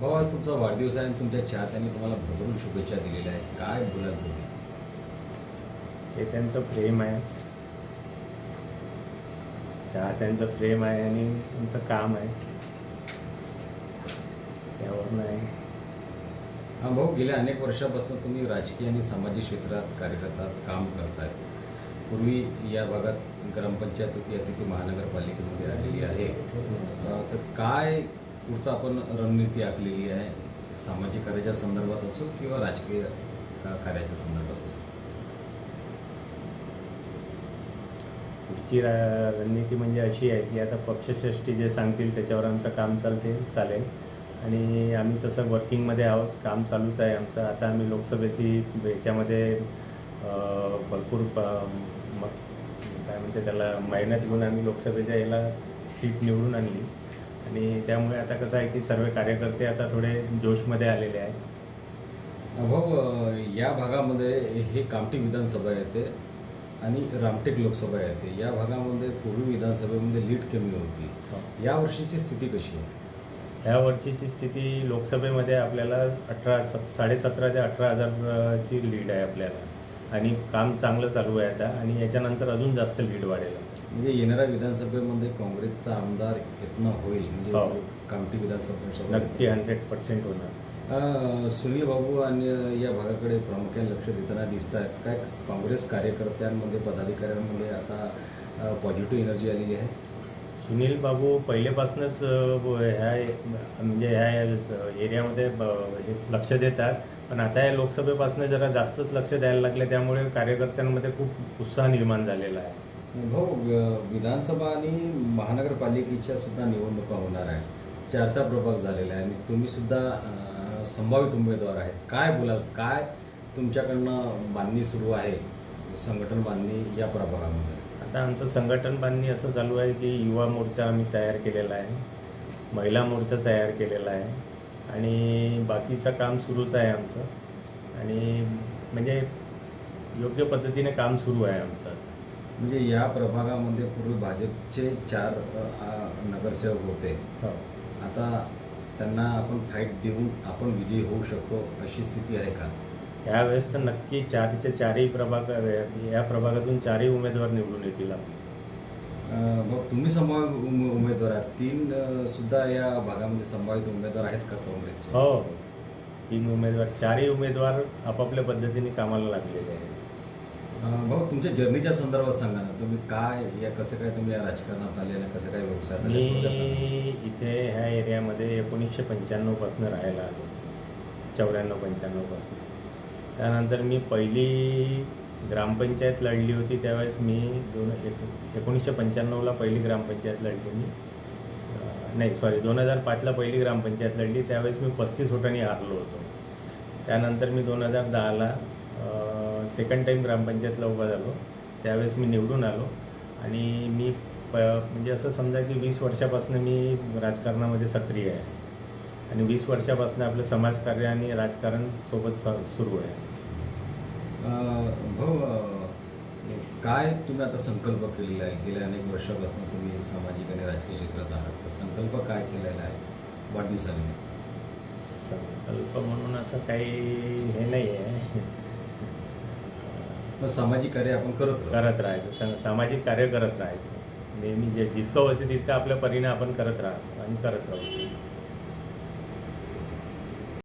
भाऊ आज तुमचा वाढदिवस आहे आणि तुमच्या चाहत्यांनी तुम्हाला भरभरून शुभेच्छा दिलेल्या आहेत. काय बोलाल तुम्ही? हे त्यांचं प्रेम आहे. चाहत्यांचं प्रेम आहे आणि तुमचं काम आहे. त्यावर नाही हा भाऊ गेल्या अनेक वर्षापासून तुम्ही राजकीय आणि सामाजिक क्षेत्रात कार्यरत आहात काम करताय. पूर्वी या भागात ग्रामपंचायत होती ती महानगरपालिकेमध्ये आलेली आहे. तर काय पुढचं आपण रणनीती आखलेली आहे. सामाजिक कार्याच्या संदर्भात असो किंवा राजकीय कार्याच्या संदर्भात असो. पुढची रा- रणनीती म्हणजे अशी आहे की आता पक्षश्रेष्ठी जे सांगतील त्याच्यावर आमचं काम चालते चालेल. आणि आम्ही तसं वर्किंगमध्ये आहोत काम चालूच आहे आमचं. आता आम्ही लोकसभेची याच्यामध्ये भरपूर काय म्हणते त्याला मेहनत घेऊन आम्ही लोकसभेच्या याला सीट निवडून आणली. आणि त्यामुळे आता कसं आहे की सर्व कार्यकर्ते आता थोडे जोशमध्ये आलेले आहेत. भाऊ अ, या भागामध्ये हे कामठी विधानसभा येते आणि रामटेक लोकसभा येते. या भागामध्ये पूर्वी विधानसभेमध्ये लीड कमी होती. या वर्षीची स्थिती कशी आहे? ह्या वर्षीची स्थिती लोकसभेमध्ये आपल्याला अठरा सत साडेसतरा ते अठरा हजारची लीड आहे आपल्याला. आणि काम चांगलं चालू आहे आता आणि याच्यानंतर अजून जास्त लीड वाढेल. म्हणजे येणाऱ्या विधानसभेमध्ये काँग्रेसचा आमदार यत्न होईल हो. म्हणजे कामठी विधानसभा नक्की हंड्रेड पर्सेंट होणार. सुनील बाबू आणि या भागाकडे प्रामुख्याने लक्ष देताना दिसत आहेत काय काँग्रेस कार्यकर्त्यांमध्ये पदाधिकाऱ्यांमध्ये आता पॉझिटिव्ह एनर्जी आलेली आहे? सुनील बाबू ब- ह्या म्हणजे ह्या एरियामध्ये हे लक्ष देतात. पण आता या लोकसभेपासून जरा जास्तच लक्ष द्यायला लागले त्यामुळे कार्यकर्त्यांमध्ये खूप उत्साह निर्माण झालेला आहे. हो, भाऊ विधानसभा आणि महानगरपालिकेच्या सुद्धा निवडणुका होणार आहेत. चारचा प्रभाग झालेला आहे आणि तुम्ही सुद्धा संभावित उमेदवार आहेत. काय बोलाल? काय तुमच्याकडनं बांधणी सुरू आहे? संघटन बांधणी या प्रभागामध्ये. आता आमचं संघटन बांधणी असं चालू आहे की युवा मोर्चा आम्ही तयार केलेला आहे. महिला मोर्चा तयार केलेला आहे. आणि बाकीचं काम सुरूच आहे आमचं. आणि म्हणजे योग्य पद्धतीने काम सुरू आहे आमचं म्हणजे या प्रभागामध्ये पूर्वी भाजपचे चार नगरसेवक होते. हो. आता त्यांना आपण फाईट देऊन आपण विजयी होऊ शकतो अशी स्थिती आहे का? यावेळेस तर नक्की चारचे चारही प्रभाग या प्रभागातून चारही उमेदवार निवडून येतील आपले. मग तुम्ही संभाव्य उमे- उमेदवार आहात. तीन सुद्धा या भागामध्ये संभावित उमेदवार आहेत का काँग्रेसचे? हो. तीन उमेदवार चारही उमेदवार आपापल्या पद्धतीने कामाला लागलेले आहेत. भाऊ तुमच्या जर्नीच्या संदर्भात सांगा ना. तुम्ही काय या कसं काय तुम्ही या राजकारणात आले आणि कसं काय व्यवसायात मी इथे ह्या एरियामध्ये एकोणीसशे पंच्याण्णवपासून राहायला आलो. चौऱ्याण्णव पंच्याण्णवपासून त्यानंतर मी पहिली ग्रामपंचायत लढली होती त्यावेळेस मी दोन एक एकोणीसशे पंच्याण्णवला पहिली ग्रामपंचायत लढली मी. नाही सॉरी दोन हजार पाचला पहिली ग्रामपंचायत लढली. त्यावेळेस मी पस्तीस वोटांनी हारलो होतो. त्यानंतर मी दोन हजार दहाला सेकंड टाईम ग्रामपंचायतला उभा झालो. त्यावेळेस मी निवडून आलो. आणि मी प म्हणजे असं समजा की वीस वर्षापासून मी राजकारणामध्ये सक्रिय आहे. आणि वीस वर्षापासून आपलं समाजकार्य आणि राजकारण सोबत सुरू आहे. भाऊ काय तुम्ही आता संकल्प केलेला आहे? गेल्या अनेक वर्षापासून तुम्ही सामाजिक आणि राजकीय क्षेत्रात आहात. तर संकल्प काय केलेला आहे वाढदिवसाने संकल्प म्हणून असं काही हे नाही आहे. मग सामाजिक कार्य आपण करत करत राहायचं. स- सामाजिक कार्य करत राहायचं. नेहमी जे जितकं होते तितकं आपल्या परिणाम आपण करत राहतो आणि करत राहतो